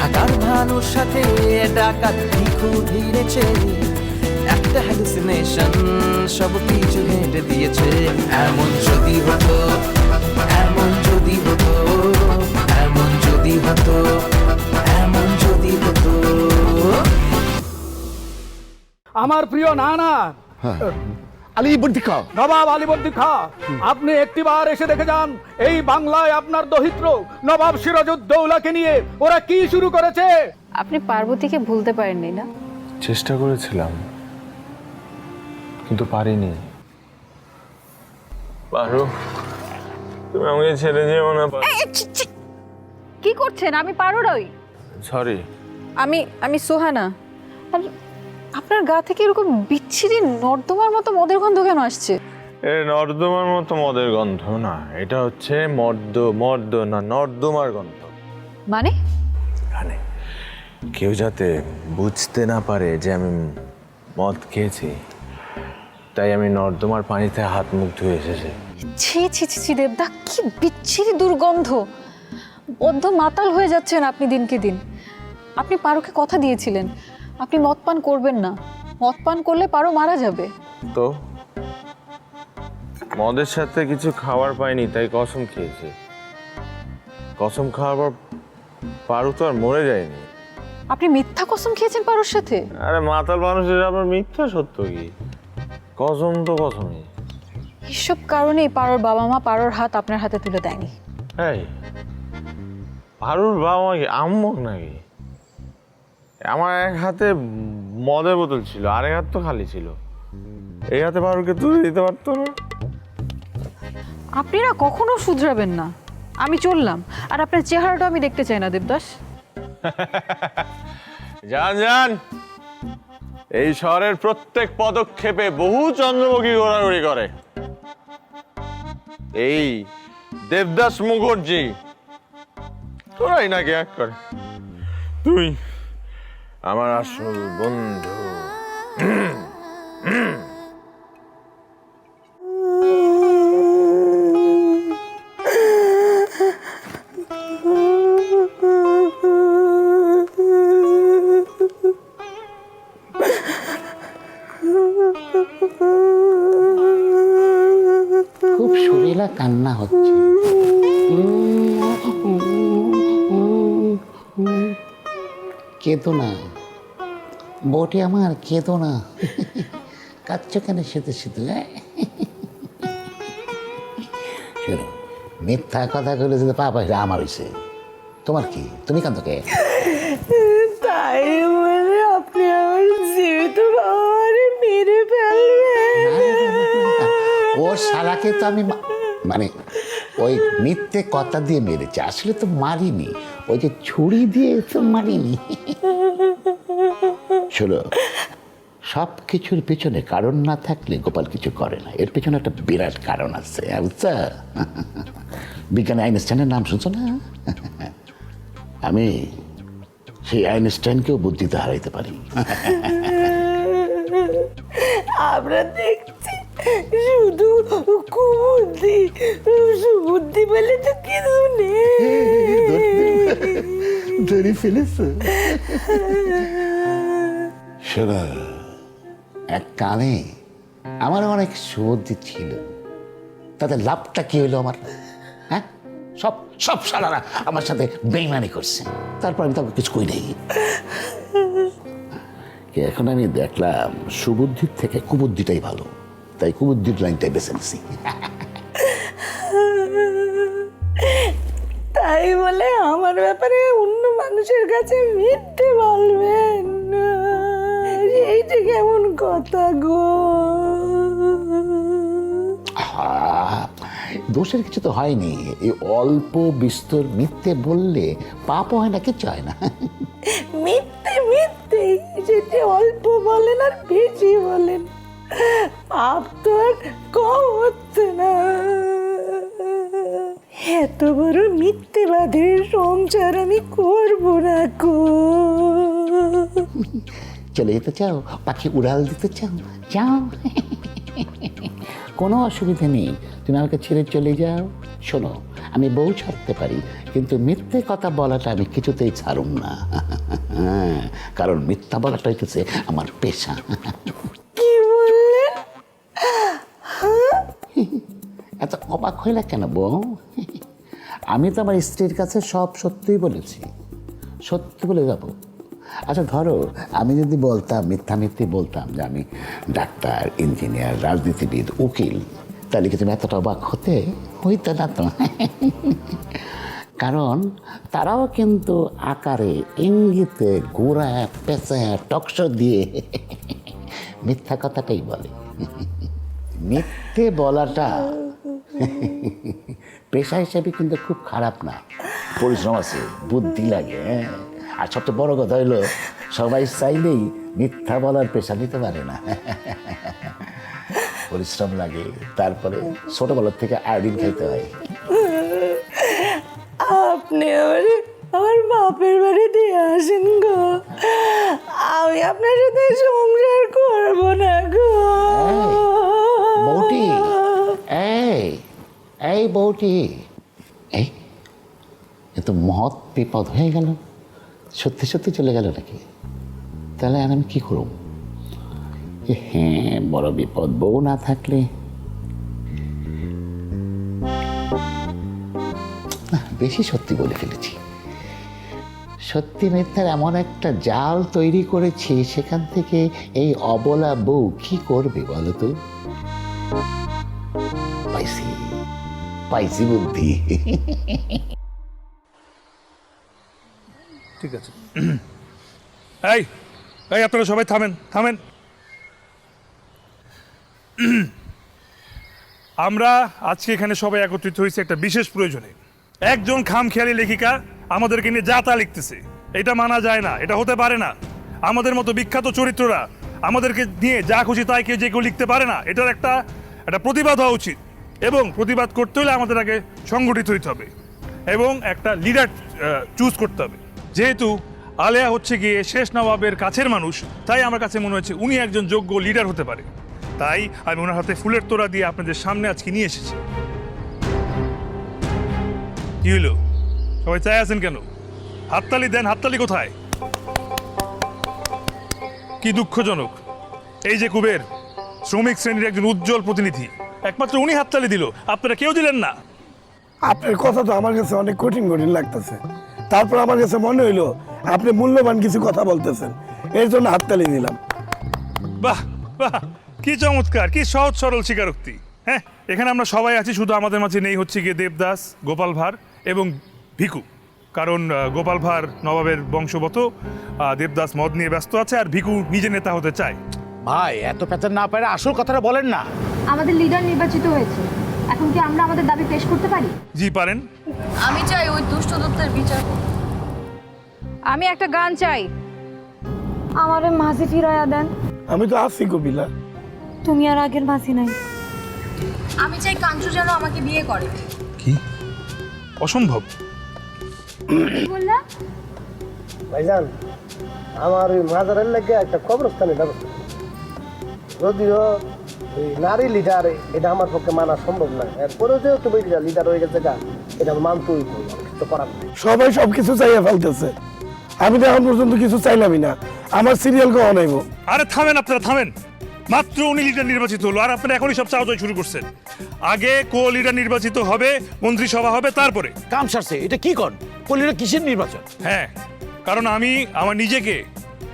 ঢাকার ভানুর সাথে ডাকাত ভিখু ভিড়েছে। একটা হ্যালুসিনেশন সব কিছু হেঁটে দিয়েছে। এমন যদি হতো এমন যদি হতো এমন যদি হতো এমন যদি হতো। আমার প্রিয় নানা আলী খাও নবাব আলীবর্দী খা আপনি একটিবার এসে দেখে যান এই বাংলায় আপনার দহিত্র নবাব সিরাজউদ্দৌলাকে নিয়ে ওরা কি শুরু করেছে? আপনি পার্বতীকে ভুলতে পারেননি না? চেষ্টা করেছিলাম কিন্তু পারিনি। পারো। তুমি আমাকে ছেড়ে যেও না কি করছেন? আমি পারোরই সরি আমি আমি সোহানা। আর আপনার গা থেকে এরকম বিচ্ছিরি নর্দমার মতো মদের গন্ধ কেন আসছে? এ নর্দমার মতো মদের গন্ধ না এটা হচ্ছে মর্দ মর্দ না নর্দমার গন্ধ। মানে? মানে কেউ যাতে বুঝতে না পারে যে আমি মদ খেয়েছি তাই আমি নর্দমার পানিতে হাত মুখ ধুয়ে এসেছি। ছি ছি ছি ছি দেবদা কি বিচ্ছিরি দুর্গন্ধ! বদ্ধ মাতাল হয়ে যাচ্ছেন আপনি দিনকে দিন। আপনি পারোকে কথা দিয়েছিলেন। আপনি মদ পান করবেন না। মদ পান করলে পারো মারা যাবে। তো? মদের সাথে কিছু খাবার পাইনি তাই কসম খেয়েছি। কসম খাওয়ার পর পারু তো আর মরে যায়নি। আপনি মিথ্যা কসম খেয়েছেন পারোর সাথে? আরে মাতাল মানুষের আবার মিথ্যা সত্য কি? কসম তো কসমই। এসব কারণেই পারোর বাবা মা পারোর হাত আপনার হাতে তুলে দেয়নি। এই পারুর বাবা মা কি আম্মক নাকি? আমার এক হাতে মদের বোতল ছিল আর এক হাত তো খালি ছিল। এই হাতে পারুকে তুলে দিতে পারতো না। আপনি না কখনো শুধরাবেন না। আমি চললাম আর আপনার চেহারাটা আমি দেখতে চাই না দেবদাস। যান যান। এই শহরের প্রত্যেক পদক্ষেপে বহু চন্দ্রমুখী ঘোরাঘুরি করে। এই দেবদাস মুখার্জি তোরাই নাকি এক করে? তুই আমার আসল বন্ধু। খুব সুরেলা কান্না হচ্ছে। কেতো না। বটে আমার কেতো না কাচ্ছ কেন সেতু সেতু হ্যাঁ শোনো মিথ্যা কথা বলে যদি পাপা সেটা আমার হয়েছে তোমার কি তুমি কান্ত কে তাই বলে আপনি আমার জীবিত বাবারে মেরে ফেলবেন ও শালাকে তো আমি মানে ওই মিথ্যে কথা দিয়ে মেরেছে। আসলে তো মারিনি। ওই যে ছুরি দিয়ে তো মারিনি। শোনো সব কিছুর পেছনে কারণ না থাকলে গোপাল কিছু করে না। এর পেছনে একটা বিরাট কারণ আছে বিজ্ঞানী আইনস্টাইনের নাম শুনছো না? আমি সেই আইনস্টাইনকেও বুদ্ধিতে হারাইতে পারি। আমরা দেখছি শুধু কুবুদ্ধি সুবুদ্ধি বলে তো কিছু নেই। ধরে ফেলেছ? শোনো এক কানে আমার অনেক সুবুদ্ধি ছিল। তাতে লাভটা কি হলো আমার? হ্যাঁ? সব সব সারারা আমার সাথে বেইমানি করছে। তারপর আমি তাকে কিছু কই নেই। এখন আমি দেখলাম সুবুদ্ধির থেকে কুবুদ্ধিটাই ভালো। তাই কুবুদ্ধির লাইনটাই বেছে নিছি তাই বলে আমার ব্যাপারে অন্য মানুষের কাছে মিথ্যে বলবেন এইটা কেমন কথা গো। দোষের কিছু তো হয়নি। এই অল্প বিস্তর মিথ্যে বললে পাপ হয় না কিচ্ছু হয় না। মিথ্যে মিথ্যে সেটি অল্প বলেন আর বেশি বলেন। পাপ তো আর কম হচ্ছে না। এত বড় মিথ্যেবাদের সংসার আমি করব না কো চলে যেতে চাও? পাখি উড়াল দিতে চাও? যাও। কোনো অসুবিধা নেই। তুমি আমাকে ছেড়ে চলে যাও। শোনো আমি বউ ছাড়তে পারি কিন্তু মিথ্যে কথা বলাটা আমি কিছুতেই ছাড়ুম না। কারণ মিথ্যা বলাটা হইতেছে আমার পেশা কি বললেন এত অবাক হইলা কেন বউ? আমি তো আমার স্ত্রীর কাছে সব সত্যিই বলেছি। সত্যি বলে যাব। আচ্ছা ধরো, আমি যদি বলতাম, মিথ্যা মিথ্যে বলতাম যে আমি ডাক্তার, ইঞ্জিনিয়ার, রাজনীতিবিদ, উকিল, তাহলে কি তুমি এতটা অবাক হতে? হইতে না তো। কারণ তারাও কিন্তু আকারে ইঙ্গিতে গোড়া পেঁচা টকস দিয়ে মিথ্যা কথাটাই বলে। মিথ্যে বলাটা পেশা হিসেবে কিন্তু খুব খারাপ না। পরিশ্রম আছে। বুদ্ধি লাগে হ্যাঁ। আর সবচেয়ে বড় কথা হইল সবাই চাইলেই মিথ্যা বলার পেশা নিতে পারে না। পরিশ্রম লাগে তারপরে ছোটবেলার থেকে আয়োডিন খাইতে হয়। আপনি আমার আমার বাপের বাড়ি দিয়ে আসেন গো। আমি আপনার সাথে সংসার করব না গো। বৌটি এই এই বৌটি এই এ তো মহৎ বিপদ হয়ে গেল, সত্যি সত্যি চলে গেল নাকি? তাহলে আর আমি কী করব? হ্যাঁ বড় বিপদ বউ না থাকলে। না, বেশি সত্যি বলে ফেলেছি। সত্যি মিথ্যার এমন একটা জাল তৈরি করেছি, সেখান থেকে এই অবলা বউ কি করবে বলো তো? পাইছি বুদ্ধি। ঠিক আছে। এই এই আপনারা সবাই থামেন থামেন। আমরা আজকে এখানে সবাই একত্রিত হয়েছি একটা বিশেষ প্রয়োজনে। একজন খামখেয়ালি লেখিকা আমাদেরকে নিয়ে যা তা লিখতেছে, এটা মানা যায় না, এটা হতে পারে না। আমাদের মতো বিখ্যাত চরিত্ররা আমাদেরকে নিয়ে যা খুশি তাই কেউ যে কেউ লিখতে পারে না, এটার একটা একটা প্রতিবাদ হওয়া উচিত। এবং প্রতিবাদ করতে হলে আমাদের আগে সংগঠিত হইতে হবে এবং একটা লিডার চুজ করতে হবে। যেহেতু আলেয়া হচ্ছে গিয়ে শেষ নবাবের কাছের মানুষ, তাই আমার কাছে মনে হয়েছে উনি একজন যোগ্য লিডার হতে পারে। তাই আমি ওনার হাতে ফুলের তোড়া দিয়ে আপনাদের সামনে আজকে নিয়ে এসেছি। কি হলো সবাই চাই আছেন কেন? হাততালি দেন, হাততালি কোথায়? কি দুঃখজনক। এই যে কুবের, শ্রমিক শ্রেণির একজন উজ্জ্বল প্রতিনিধি। একমাত্র উনি হাততালি দিল। আপনারা কেউ দিলেন না। আপনার কথা তো আমার কাছে অনেক কঠিন কঠিন লাগতেছে। তারপর আমার কাছে মনে হইল আপনি মূল্যবান কিছু কথা বলতেছেন। এর জন্য হাততালি দিলাম। বাহ বাহ কি চমৎকার কি সহজ সরল স্বীকারোক্তি। হ্যাঁ এখানে আমরা সবাই আছি শুধু আমাদের মাঝে নেই হচ্ছে গিয়ে দেবদাস গোপাল ভাঁড় এবং ভিকু। কারণ আহ, গোপাল ভাঁড় নবাবের বংশগত আহ, দেবদাস মদ নিয়ে ব্যস্ত আছে আর ভিকু নিজে নেতা হতে চায়। ভাই এত পেঁচার না পারে আসল কথাটা বলেন না। আমাদের লিডার নির্বাচিত হয়েছে। এখন কি আমরা আমাদের দাবি পেশ করতে পারি? জি পারেন। আমি চাই ওই দুষ্ট দত্তের বিচার আমি একটা গান চাই। আমারে মাঝি ফিরাইয়া দেন। আমি তো আছি কপিলা তুমি আর আগের মাঝি নাই। আমি চাই কাঞ্চু যেন আমাকে বিয়ে করে। কি? অসম্ভব। বললা? ভাইজান আমার ওই মাজারের লেগে একটা কবরস্থানের ব্যবস্থা। যদিও নারী লিডার এটা আমার পক্ষে মানা সম্ভব না। এরপরেও যেহেতু লিডার হয়ে গেছে গা এটা আমার মানতে হইব কিছু করার সবাই সব কিছু চাইয়া ফেলতেছে। আমি তো এখন পর্যন্ত কিছু চাইলামই না। আমার সিরিয়াল কখন আইব? আরে থামেন আপনারা থামেন। মাত্র উনি লিডার নির্বাচিত হলো আর আপনারা এখনই সব চাওয়া শুরু করছেন। আগে কো লিডার নির্বাচিত হবে মন্ত্রিসভা হবে তারপরে। কাম সারছে এটা কি কর? পল্লীরা কিসের নির্বাচন? হ্যাঁ কারণ আমি আমার নিজেকে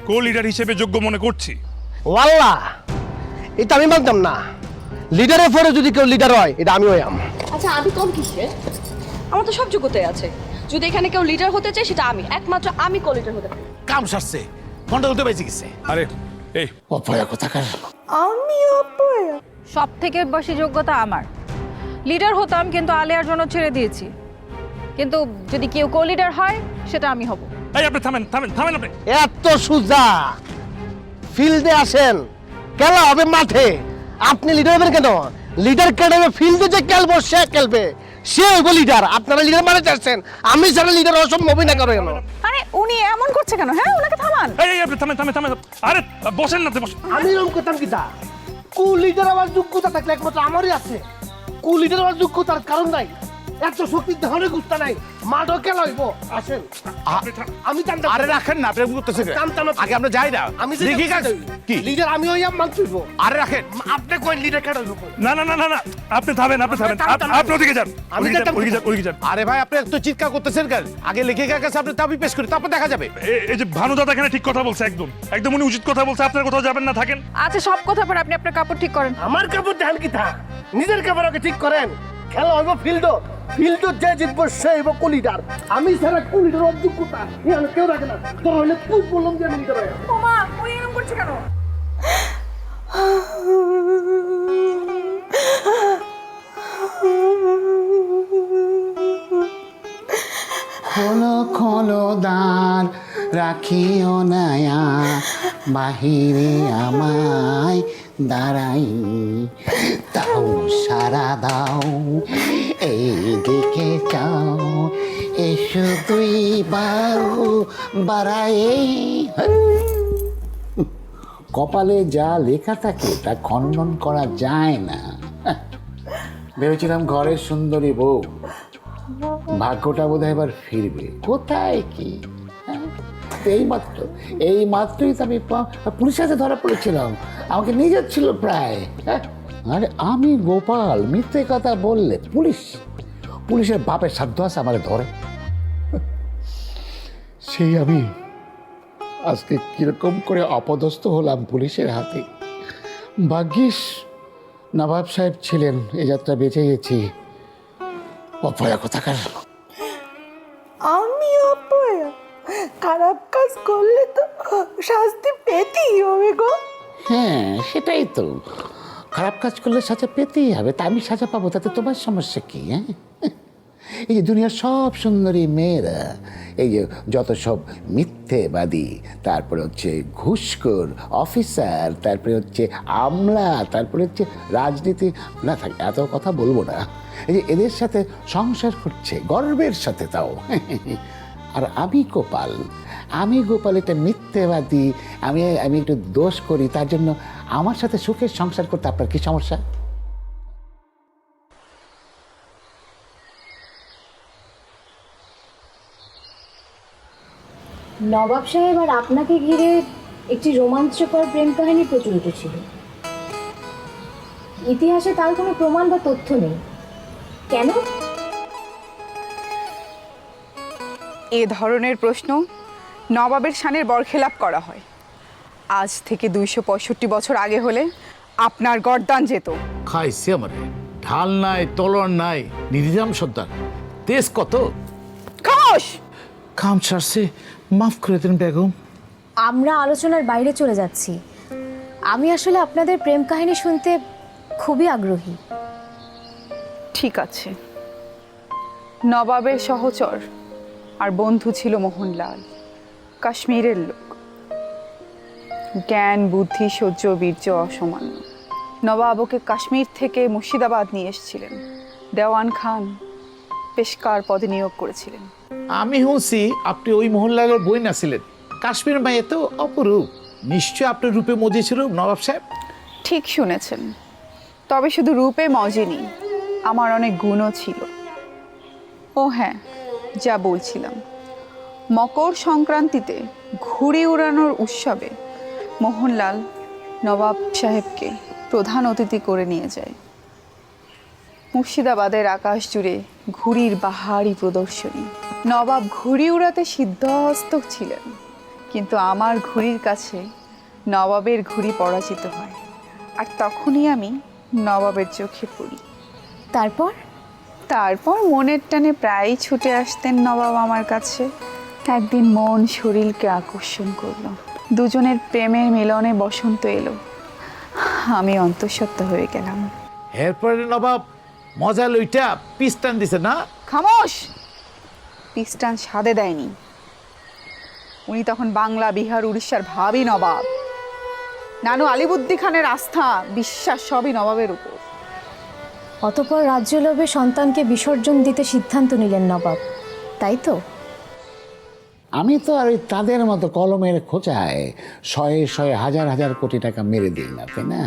কো লিডার হিসেবে যোগ্য মনে করছি। ওয়াল্লা এটা আমি মানতাম না। লিডারের পরে যদি কেউ লিডার হয় এটা আমি হইয়াম। আচ্ছা আমি কম কিসে? আমার তো সব যোগ্যতাই আছে। যদি এখানে কেউ লিডার হতে চায় সেটা আমি। একমাত্র আমি কো লিডার হতে পারি। কাম সারছে। ফোনটা উঠে পাইছে গেছে। আরে এই। অপয়া কথাকার? আমি অপয়া। সব থেকে বেশি যোগ্যতা আমার। লিডার হতাম কিন্তু আলিয়ার জন্য ছেড়ে দিয়েছি। কিন্তু যদি কেউ কো লিডার হয় সেটা আমি হব। এই আপনি থামেন থামেন থামেন আপনি। এত সুজা। ফিল্ডে আসেন। খেলা হবে মাঠে। আপনি লিডার হবেন কেন? লিডার কেটে ফিল্ডে যে খেলব সে খেলবে। সে হইব লিডার আপনারা লিডার মানে চাচ্ছেন আমি ছাড়া লিডার অসম্ভবই না করে কেন আরে উনি এমন করছে কেন? হ্যাঁ ওনাকে থামান। এই এই, আপনি থামেন থামেন থামেন। আরে বসেন না বসেন। আমি এরকম করতাম কি তা কু লিডার আমার যোগ্যতা থাকলে একমাত্র আমারই আছে। কু লিডার আমার যোগ্যতার কারণ নাই। এত শক্তি দেহনে গুস্তা নাই। মাঠও খেলা হইব আসেন আমি জানতাম আরে রাখেন না আপনি করতেছেন কেন? আগে আমরা যাই না। আমি দেখি কাজ কি? লিডার আমি হইয়া মান হইব আরে রাখেন। আপনি কই লিডার কেন হইব? না না না না না আপনি থামেন আপনি থামেন। না। আপনি ওদিকে যান আমি যান যেতাম ওদিকে যান ওদিকে যান। আরে ভাই আপনি এত চিৎকার করতেছেন কেন? আগে লেখিকার কাছে আপনি দাবি পেশ করি তারপর দেখা যাবে। এই যে ভানুদাদা এখানে ঠিক কথা বলছে একদম। একদম উনি উচিত কথা বলছে আপনার কোথাও যাবেন না থাকেন। আচ্ছা সব কথা পর আপনি আপনার কাপড় ঠিক করেন। আমার কাপড় দেন কি থা নিজের কাপড় আগে ঠিক করেন। খেলা হইব ফিল্ড ফিল্ড যে জিতবো সে হইব কুলিডার। আমি ছাড়া কুলিডার অযোগ্যতা এখানে কেউ রাখে না। তোর হইলে তুই বললাম যে আমি হইয়া ওমা উনি এরকম করছে কেন? খোলো খোলো দ্বার রাখিও নয়া বাহিরে আমায় দাঁড়াই। দাও, সারা দাও, এইদিকে চাও এসো দুই বাহু বাড়াই কপালে যা লেখা থাকে, তা খণ্ডন করা যায় না। ভেবেছিলাম ঘরের সুন্দরী বউ। ভাগ্যটা বোধ এবার ফিরবে। কোথায় কি? এই মাত্র, এই মাত্রই তো আমি পুলিশের হাতে ধরা পড়েছিলাম। আমাকে নিয়ে যাচ্ছিল প্রায়। হ্যাঁ? আরে আমি গোপাল মিথ্যে কথা বললে পুলিশ। পুলিশের বাপের সাধ্য আছে আমাকে ধরে। সেই আমি আজকে কীরকম করে অপদস্থ হলাম পুলিশের হাতে। ভাগ্যিস নবাব সাহেব ছিলেন এ যাত্রা বেঁচে গেছি। অপয়া কোথাকার? আমি অপয়া। খারাপ কাজ করলে তো শাস্তি পেতেই হবে গো। হ্যাঁ সেটাই তো। খারাপ কাজ করলে সাজা পেতেই হবে, তা আমি সাজা পাবো, তাতে তোমার সমস্যা কি হ্যাঁ? এই যে দুনিয়ার সব সুন্দরী মেয়েরা, এই যে যত সব মিথ্যেবাদী, তারপরে হচ্ছে ঘুষখোর, অফিসার, তারপরে হচ্ছে আমলা, তারপরে হচ্ছে রাজনীতি, না থাক, এত কথা বলব না। এই যে এদের সাথে সংসার করছে, গর্বের সাথে তাও। আর আমি গোপাল আমি গোপাল একটা মিথ্যেবাদী, আমি আমি একটু দোষ করি, তার জন্য আমার সাথে সুখের সংসার করতে আপনার কি সমস্যা? নবাব সাহেব আর আপনাকে ঘিরে একটি রোমাঞ্চকর প্রেম কাহিনী প্রচলিত ছিল। ইতিহাসে তার কোনো প্রমাণ বা তথ্য নেই। কেন? এ ধরনের প্রশ্ন নবাবের শানের বরখেলাপ করা হয়। আজ থেকে দুইশো পঁয়ষট্টি বছর আগে হলে আপনার গরদান যেত। খাইছে আমারে। ঢাল নাই তলর নাই নিরিজাম সর্দার। তেজ কত? খামোশ! খাম ছাড়ছে মাফ করে দেন বেগম। আমরা আলোচনার বাইরে চলে যাচ্ছি। আমি আসলে আপনাদের প্রেম কাহিনী শুনতে খুবই আগ্রহী। ঠিক আছে। নবাবের সহচর আর বন্ধু ছিল মোহনলাল কাশ্মীরের লোক। জ্ঞান বুদ্ধি সহ্য বীর্য অসামান্য নবাব ওকে কাশ্মীর থেকে মুর্শিদাবাদ নিয়ে এসেছিলেন। দেওয়ান খান পেশকার পদে নিয়োগ করেছিলেন। আমি শুনছি আপনি ওই মোহনলালের বই নাছিলেন। কাশ্মীর মায়ে তো অপরূপ। নিশ্চয় আপনার রূপে মজিয়েছিল নবাব সাহেব? ঠিক শুনেছেন। তবে শুধু রূপে মজেনি আমার অনেক গুণও ছিল। ও হ্যাঁ যা বলছিলাম। মকর সংক্রান্তিতে ঘুড়ি উড়ানোর উৎসবে মোহনলাল নবাব সাহেবকে প্রধান অতিথি করে নিয়ে যায়। মুর্শিদাবাদের আকাশ জুড়ে ঘুড়ির বাহারি প্রদর্শনী। নবাব ঘুড়ি উড়াতে সিদ্ধহস্ত ছিলেন কিন্তু আমার ঘুড়ির কাছে নবাবের ঘুড়ি পরাজিত হয় আর তখনই আমি নবাবের চোখে পড়ি। তারপর? তারপর মনের টানে প্রায়ই ছুটে আসতেন নবাব আমার কাছে। একদিন মন শরীরকে আকর্ষণ করল। দুজনের প্রেমের মিলনে বসন্ত এলো। আমি অন্তঃসত্ত্বা হয়ে গেলাম। এরপরে নবাব মজা লইটা পিস্টান দিছে না? খামোশ! পিস্টান সাদে দেয়নি। উনি তখন বাংলা বিহার উড়িষ্যার ভাবি নবাব। নানু আলিবুদ্দি খানের আস্থা বিশ্বাস সবই নবাবের উপর। অতপর রাজ্যলোভে সন্তানকে বিসর্জন দিতে সিদ্ধান্ত নিলেন নবাব। তাই তো? আমি তো আর ওই তাদের মতো কলমের খোঁচায় শয়ে শয়ে হাজার হাজার কোটি টাকা মেরে দিই না তাই না?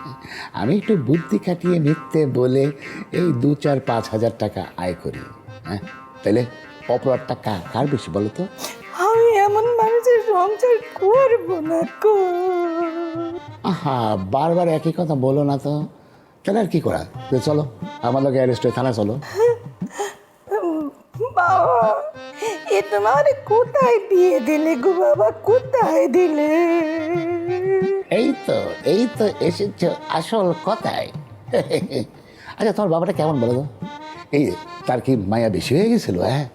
আমি একটু বুদ্ধি খাটিয়ে মিথ্যে বলে এই দু চার পাঁচ হাজার টাকা আয় করি হ্যাঁ? তাহলে অপরাধটা কার কার বেশি বলো তো? আমি এমন মানুষের সংসার করব না কো আহা বারবার একই কথা বলো না তো। তাহলে আর কি করা? চলো আমার লোক অ্যারেস্ট হয়ে থানা চলো। বাবা। এ তোমার কোথায় দিয়ে দিলে গো বাবা? কোথায় দিলে? এই তো এই তো এসেছ আসল কথায়। আচ্ছা তোমার বাবাটা কেমন বলো তো? এই তার কি মায়া বেশি হয়ে গেছিল হ্যাঁ?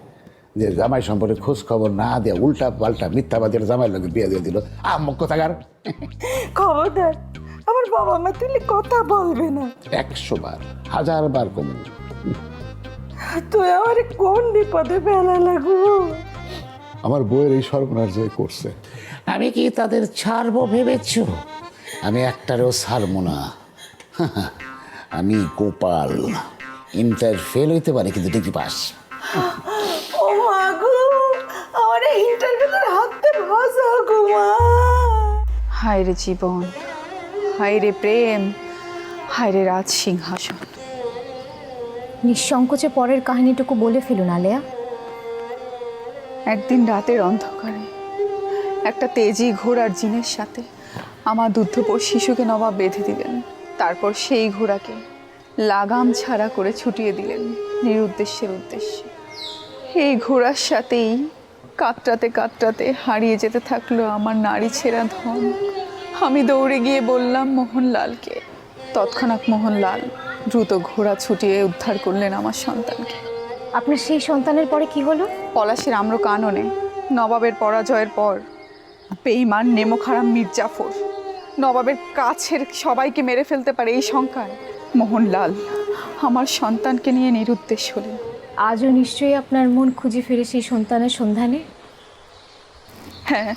যে জামাই সম্পর্কে খোঁজ খবর না দিয়ে উল্টা পাল্টা মিথ্যাবাদের জামাই লোকে বিয়ে দিয়ে দিল। আম্মক কোথাকার? খবরদার আমার বাবা মা তুলে কথা বলবে না। একশো বার হাজার বার কম তুই আমার কোন বিপদে ফেলা লাগু? আমার বইয়ের এই সর্বনাশ যে করছে। আমি কি তাদের ছাড়বো ভেবেছ? আমি একটারও ছাড়বো না। আমি গোপাল। ইন্টার ফেল হইতে পারে কিন্তু ডিগ্রি পাস। ও মা গো আমার ইন্টারভিউতে হাতে ভাসা গো মা। হায় রে জীবন হায় রে প্রেম হায় রে রাজ সিংহাসন নিঃসংকোচে পরের কাহিনীটুকু বলে ফেলুন, আলেয়া। একদিন রাতের অন্ধকারে, একটা তেজি ঘোড়ার জিনের সাথে আমার দুগ্ধপর শিশুকে নবাব বেঁধে দিলেন। তারপর সেই ঘোড়াকে লাগাম ছাড়া করে ছুটিয়ে দিলেন নিরুদ্দেশ্যের উদ্দেশ্যে। এই ঘোড়ার সাথেই কাতরাতে কাতরাতে হারিয়ে যেতে থাকল আমার নারী ছেঁড়া ধন। আমি দৌড়ে গিয়ে বললাম, মোহনলালকে। তৎক্ষণাৎ মোহনলাল দ্রুত ঘোড়া ছুটিয়ে উদ্ধার করলেন আমার সন্তানকে। আপনার সেই সন্তানের পরে কি হলো? পলাশের আম্র কাননে নবাবের পরাজয়ের পর বেইমান নেমোখারাম মির্জাফর নবাবের কাছের সবাইকে মেরে ফেলতে পারে এই শঙ্কায় মোহনলাল আমার সন্তানকে নিয়ে নিরুদ্দেশ হলেন। আজও নিশ্চয়ই আপনার মন খুঁজে ফিরে সেই সন্তানের সন্ধানে? হ্যাঁ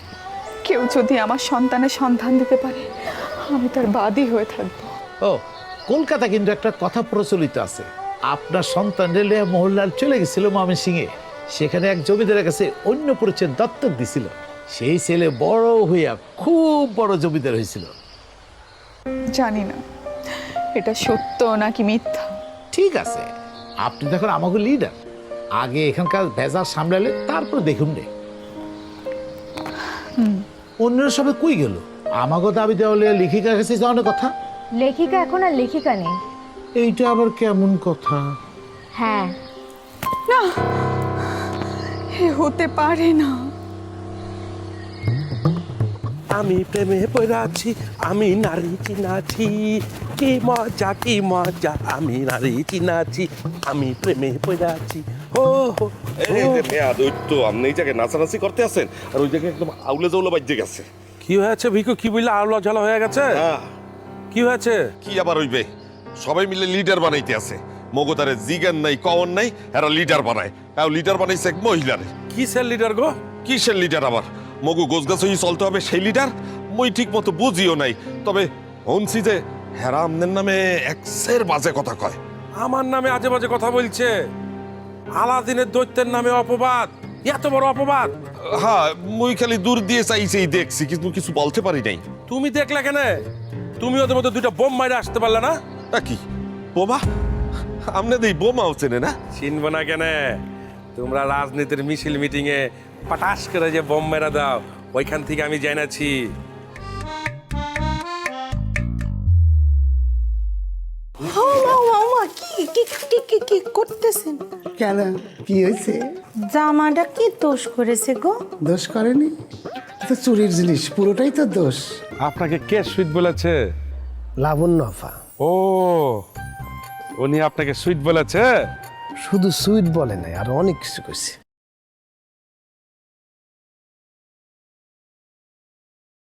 কেউ যদি আমার সন্তানের সন্ধান দিতে পারে আমি তার বাদী হয়ে থাকব। ও কলকাতা কিন্তু একটা কথা প্রচলিত আছে। আপনার সন্তান রেলে মোহনলাল চলে গেছিল মামি সিংয়ে সেখানে এক জমিদারের কাছে অন্য পরিচয় দত্তক দিছিল। সেই ছেলে বড় হইয়া খুব বড় জমিদার হয়েছিল জানি না এটা সত্য নাকি মিথ্যা? ঠিক আছে আপনি দেখুন আমাকে লিডার আগে এখানকার ভেজাল সামলালে তারপর দেখুন রে। অন্যরা সবাই কই গেল? আমাকে দাবি দেওয়া লেখিকার কাছে যাওয়ার কথা? লেখিকা এখন আর লেখিকা নেই। এইটা আবার কেমন কথা? হ্যাঁ। না এ হতে পারে না। আমি প্রেমে পড়ে আছি আমি নারী চিনাছি। কি মজা কি মজা আমি নারী চিনাছি আমি প্রেমে পড়ে আছি। ও হো, এই যে মেয়াদ ওই তো আপনি এই জায়গায় নাচানাচি করতে আছেন আর ওই জায়গায় একদম আউলে জৌলে বাজ্যে গেছে। কি হয়েছে ভিকু কি বললে? আউলা ঝালা হয়ে গেছে? হ্যাঁ কি হয়েছে? কি আবার হইবে? সবাই মিলে লিডার বানাইতে আছে। মগতারে জিগান নাই কওন নাই এরা লিডার বানায়। আর লিডার বানাইছে এক মহিলারে। কি সেল লিডার গো? কিসের লিডার আবার? মগু গোছ গাছ হয়ে চলতে হবে সেই লিডার? মই ঠিক মতো বুঝিও নাই। তবে হনসি যে হেরা আমনের নামে একসের বাজে কথা কয়। আমার নামে আজে বাজে কথা বলছে। আলাদিনের দৈত্যের নামে অপবাদ। এত বড় অপবাদ। হ্যাঁ মুই খালি দূর দিয়ে চাইছেই দেখছি কিন্তু কিছু বলতে পারি নাই। তুমি দেখলে কেন? তুমি ওদের মধ্যে দুইটা বোম মাইরে আসতে পারলে না? তা কি? বোমা? আমনে দেই বোমাও চেনে না। চিনবো না কেন? তোমরা রাজনীতির মিছিল মিটিং এ পটাশ করে যে বোম মেরা দাও ওইখান থেকে আমি জেনেছি। মামা কি কি কি কি কি করতেছেন? কেন? কি হয়েছে? জামাটা কি দোষ করেছে গো? দোষ করেনি? তো চুরির জিনিস পুরোটাই তো দোষ। আপনাকে কে সুইট বলেছে? লাবণ্য আফা। ও উনি আপনাকে সুইট বলেছে? শুধু সুইট বলে নাই আর অনেক কিছু করছে